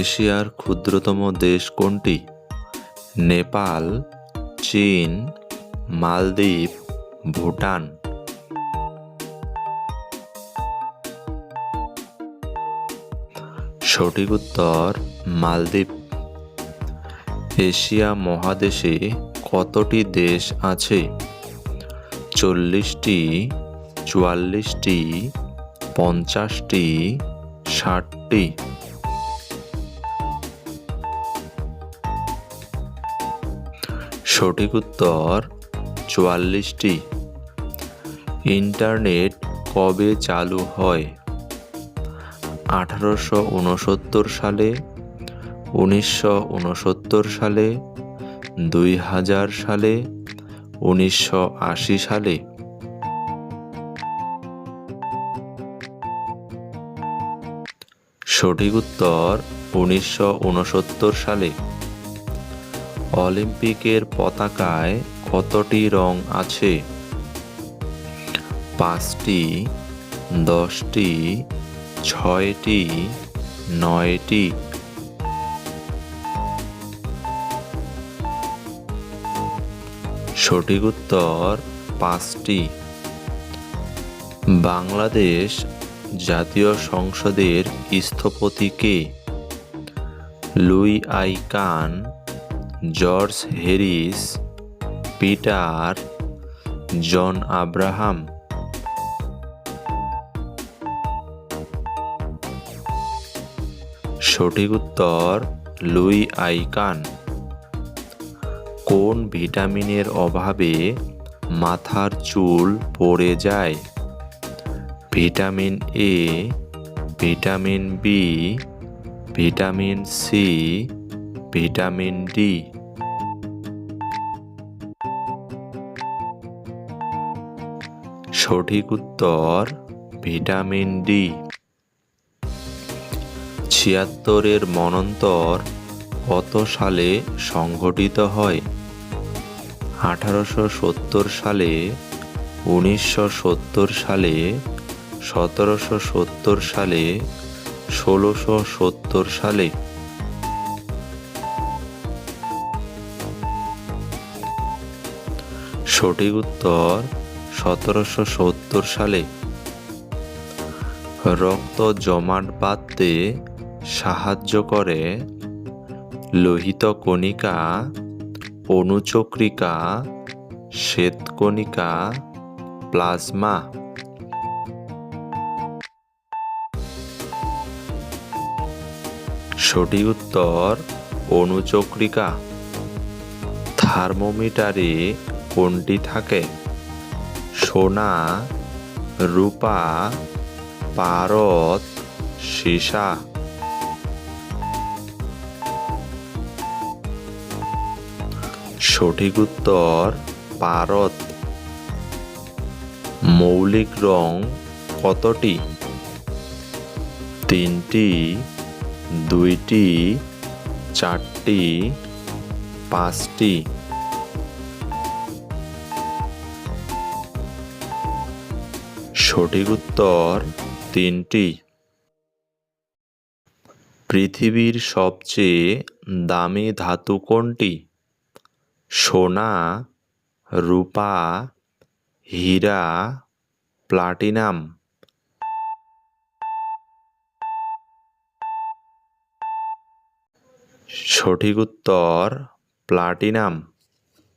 এশিয়ার ক্ষুদ্রতম দেশ কোনটি? নেপাল, চীন, মালদ্বীপ, ভুটান। সঠিক উত্তর, মালদ্বীপ। এশিয়া মহাদেশে কতটি দেশ আছে? চল্লিশটি, চুয়াল্লিশটি, পঞ্চাশটি, ষাটটি। সঠিক উত্তর চুয়াল্লিশটি। ইন্টারনেট কবে চালু হয়? আঠারোশো উনসত্তর সালে, উনিশশো উনসত্তর সালে, দুই হাজার সালে, উনিশশো আশি সালে। সঠিক উত্তর উনিশশো উনসত্তর সালে। অলিম্পিকের পতাকায় কতটি রং আছে? পাঁচটি, দশটি, ছয়টি, নয়টি। সঠিক উত্তর পাঁচটি। বাংলাদেশ জাতীয় সংসদের স্থপতি কে? Louis I Kahn George Harris Peter, John Abraham. সঠিক উত্তর, লুই আইকান। কোন ভিটামিনের অভাবে মাথার চুল পড়ে যায়? Vitamin A vitamin B vitamin C vitamin D. সঠিক উত্তর, ভিটামিন ডি। ছিয়াত্তরের মনন্তর কত সালে সংঘটিত হয়? আঠারোশো সত্তর সালে, উনিশশো সত্তর সালে, সতেরোশো সত্তর সালে, ষোলোশো সত্তর সালে। সঠিক উত্তর সতেরোশো সত্তর সালে। রক্ত জমাট বাঁধতে সাহায্য করে লোহিত কণিকা, অনুচক্রিকা, শ্বেতকণিকা, প্লাজমা। সঠিক উত্তর অনুচক্রিকা। থার্মোমিটারে কোনটি থাকে? সোনা, রূপা, পারদ, সীসা। সঠিক উত্তর, পারদ। মৌলিক রং কতটি? তিনটি, দুইটি, চারটি, পাঁচটি। সঠিক উত্তর তিনটি। পৃথিবীর সবচেয়ে দামি ধাতু কোনটি? সোনা, রূপা, হীরা, প্লাটিনাম। সঠিক উত্তর প্লাটিনাম।